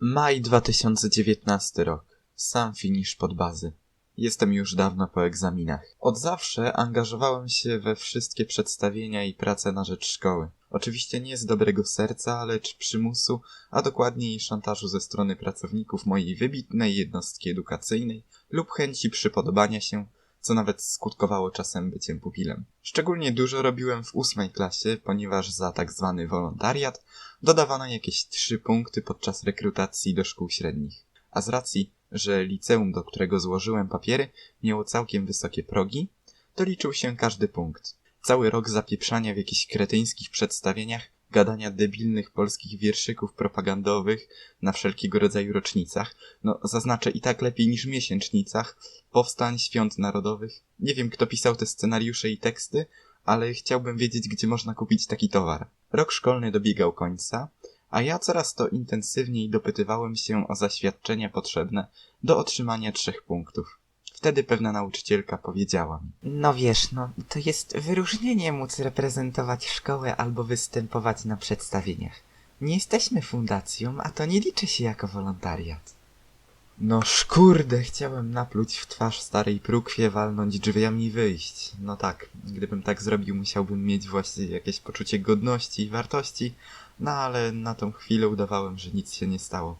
Maj 2019 rok. Sam finisz pod bazy. Jestem już dawno po egzaminach. Od zawsze angażowałem się we wszystkie przedstawienia i prace na rzecz szkoły. Oczywiście nie z dobrego serca, lecz przymusu, a dokładniej szantażu ze strony pracowników mojej wybitnej jednostki edukacyjnej lub chęci przypodobania się, co nawet skutkowało czasem byciem pupilem. Szczególnie dużo robiłem w ósmej klasie, ponieważ za tak zwany wolontariat dodawano jakieś trzy punkty podczas rekrutacji do szkół średnich. A z racji, że liceum, do którego złożyłem papiery, miało całkiem wysokie progi, to liczył się każdy punkt. Cały rok zapieprzania w jakichś kretyńskich przedstawieniach, gadania debilnych polskich wierszyków propagandowych na wszelkiego rodzaju rocznicach, no zaznaczę i tak lepiej niż miesięcznicach, powstań świąt narodowych. Nie wiem, kto pisał te scenariusze i teksty, ale chciałbym wiedzieć, gdzie można kupić taki towar. Rok szkolny dobiegał końca, a ja coraz to intensywniej dopytywałem się o zaświadczenia potrzebne do otrzymania trzech punktów. Wtedy pewna nauczycielka powiedziała mi. No wiesz, no to jest wyróżnienie móc reprezentować szkołę albo występować na przedstawieniach. Nie jesteśmy fundacją, a to nie liczy się jako wolontariat. No szkurde, chciałem napluć w twarz starej prukwie, walnąć drzwiami i wyjść. No tak, gdybym tak zrobił, musiałbym mieć właśnie jakieś poczucie godności i wartości, no ale na tą chwilę udawałem, że nic się nie stało.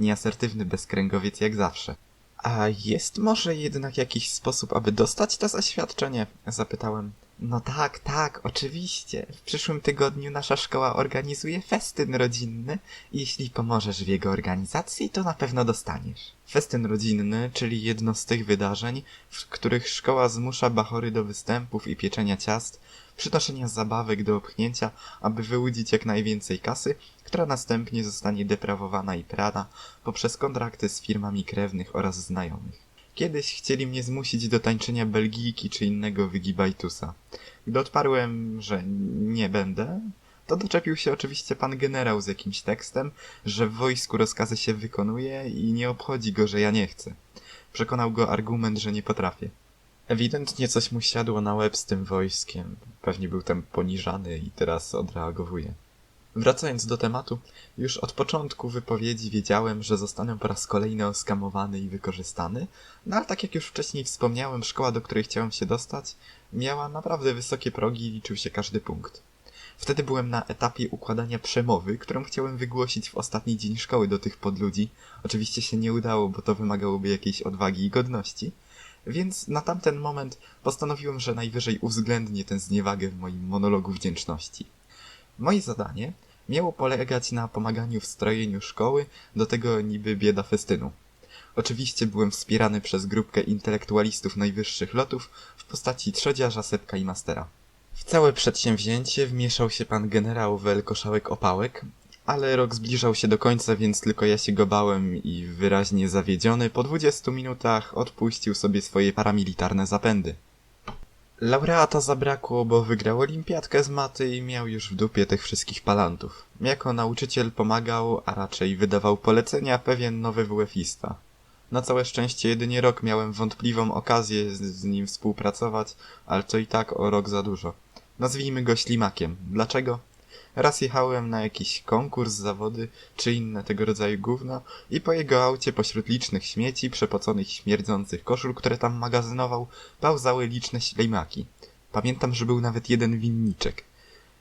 Nieasertywny bezkręgowiec jak zawsze. A jest może jednak jakiś sposób, aby dostać to zaświadczenie? Zapytałem. No tak, tak, oczywiście. W przyszłym tygodniu nasza szkoła organizuje festyn rodzinny i jeśli pomożesz w jego organizacji, to na pewno dostaniesz. Festyn rodzinny, czyli jedno z tych wydarzeń, w których szkoła zmusza bachory do występów i pieczenia ciast, przynoszenia zabawek do opchnięcia, aby wyłudzić jak najwięcej kasy, która następnie zostanie deprawowana i prana poprzez kontrakty z firmami krewnych oraz znajomych. Kiedyś chcieli mnie zmusić do tańczenia Belgijki czy innego wygibajtusa. Gdy odparłem, że nie będę, to doczepił się oczywiście pan generał z jakimś tekstem, że w wojsku rozkazy się wykonuje i nie obchodzi go, że ja nie chcę. Przekonał go argument, że nie potrafię. Ewidentnie coś mu siadło na łeb z tym wojskiem. Pewnie był tam poniżany i teraz odreagowuje. Wracając do tematu, już od początku wypowiedzi wiedziałem, że zostanę po raz kolejny oskamowany i wykorzystany, no ale tak jak już wcześniej wspomniałem, szkoła, do której chciałem się dostać, miała naprawdę wysokie progi i liczył się każdy punkt. Wtedy byłem na etapie układania przemowy, którą chciałem wygłosić w ostatni dzień szkoły do tych podludzi. Oczywiście się nie udało, bo to wymagałoby jakiejś odwagi i godności, więc na tamten moment postanowiłem, że najwyżej uwzględnię tę zniewagę w moim monologu wdzięczności. Moje zadanie miało polegać na pomaganiu w strojeniu szkoły, do tego niby bieda festynu. Oczywiście byłem wspierany przez grupkę intelektualistów najwyższych lotów w postaci trzodziarza, sepka i mastera. W całe przedsięwzięcie wmieszał się pan generał Welkoszałek Opałek, ale rok zbliżał się do końca, więc tylko ja się go bałem i wyraźnie zawiedziony po dwudziestu minutach odpuścił sobie swoje paramilitarne zapędy. Laureata zabrakło, bo wygrał olimpiadkę z maty i miał już w dupie tych wszystkich palantów. Jako nauczyciel pomagał, a raczej wydawał polecenia pewien nowy WF-ista. Na całe szczęście jedynie rok miałem wątpliwą okazję z, z nim współpracować, ale to i tak o rok za dużo. Nazwijmy go ślimakiem. Dlaczego? Raz jechałem na jakiś konkurs, zawody czy inne tego rodzaju gówno i po jego aucie pośród licznych śmieci, przepoconych śmierdzących koszul, które tam magazynował, pełzały liczne ślimaki. Pamiętam, że był nawet jeden winniczek.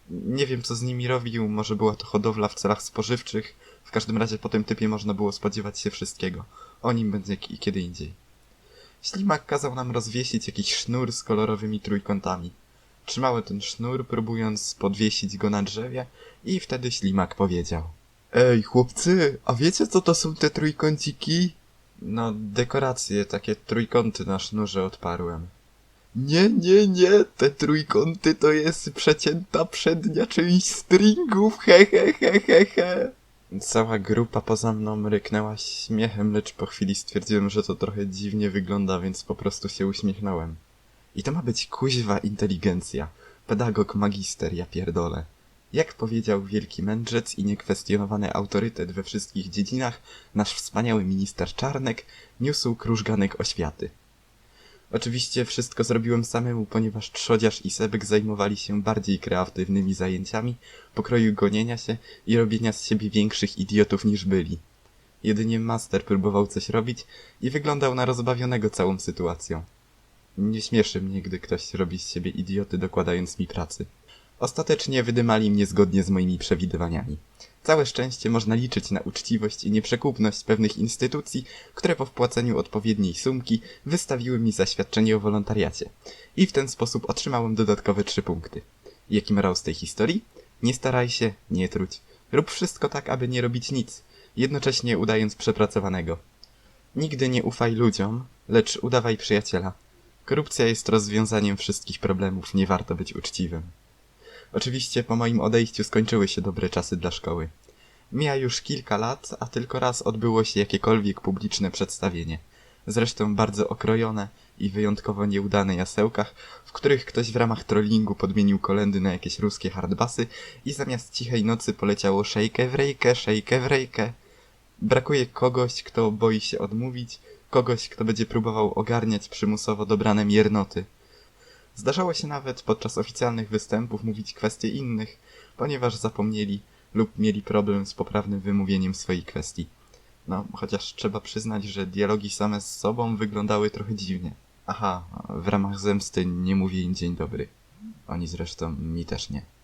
Nie wiem, co z nimi robił, może była to hodowla w celach spożywczych, w każdym razie po tym typie można było spodziewać się wszystkiego. O nim będzie kiedy indziej. Ślimak kazał nam rozwiesić jakiś sznur z kolorowymi trójkątami. Trzymałem ten sznur, próbując podwiesić go na drzewie i wtedy ślimak powiedział. Ej, chłopcy, a wiecie co to są te trójkąciki? No, dekoracje, takie trójkąty na sznurze odparłem. Nie, nie, nie, te trójkąty to jest przecięta przednia część stringów, he, he, he, he, he. Cała grupa poza mną ryknęła śmiechem, lecz po chwili stwierdziłem, że to trochę dziwnie wygląda, więc po prostu się uśmiechnąłem. I to ma być kuźwa inteligencja. Pedagog magister, ja pierdolę. Jak powiedział wielki mędrzec i niekwestionowany autorytet we wszystkich dziedzinach, nasz wspaniały minister Czarnek niósł krużganek oświaty. Oczywiście wszystko zrobiłem samemu, ponieważ Trzodziarz i Sebek zajmowali się bardziej kreatywnymi zajęciami, pokroju gonienia się i robienia z siebie większych idiotów niż byli. Jedynie master próbował coś robić i wyglądał na rozbawionego całą sytuacją. Nie śmieszy mnie, gdy ktoś robi z siebie idioty, dokładając mi pracy. Ostatecznie wydymali mnie zgodnie z moimi przewidywaniami. Całe szczęście można liczyć na uczciwość i nieprzekupność pewnych instytucji, które po wpłaceniu odpowiedniej sumki wystawiły mi zaświadczenie o wolontariacie. I w ten sposób otrzymałem dodatkowe trzy punkty. Jaki morał z tej historii? Nie staraj się, nie truć. Rób wszystko tak, aby nie robić nic, jednocześnie udając przepracowanego. Nigdy nie ufaj ludziom, lecz udawaj przyjaciela. Korupcja jest rozwiązaniem wszystkich problemów, nie warto być uczciwym. Oczywiście po moim odejściu skończyły się dobre czasy dla szkoły. Mija już kilka lat, a tylko raz odbyło się jakiekolwiek publiczne przedstawienie. Zresztą bardzo okrojone i wyjątkowo nieudane jasełkach, w których ktoś w ramach trollingu podmienił kolendy na jakieś ruskie hardbasy i zamiast cichej nocy poleciało szejkę w rejkę, szejkę w rejkę. Brakuje kogoś, kto boi się odmówić, kogoś, kto będzie próbował ogarniać przymusowo dobrane miernoty. Zdarzało się nawet podczas oficjalnych występów mówić kwestie innych, ponieważ zapomnieli lub mieli problem z poprawnym wymówieniem swojej kwestii. No, chociaż trzeba przyznać, że dialogi same z sobą wyglądały trochę dziwnie. Aha, w ramach zemsty nie mówię im dzień dobry. Oni zresztą mi też nie.